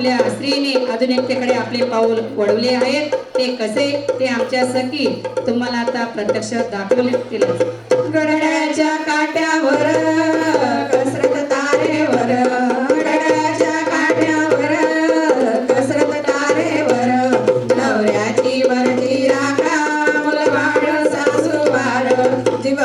आपल्या स्त्रीने आधुनिकतेकडे आपले पाऊल वळवले आहेत. ते कसे? ते आमच्या सखी तुम्हाला आता प्रत्यक्ष दाखवले तिला गडड्याच्या काट्यावर कसरत तारेवर काट्यावर कसरत तारेवर नवऱ्याची वरती राखा जीव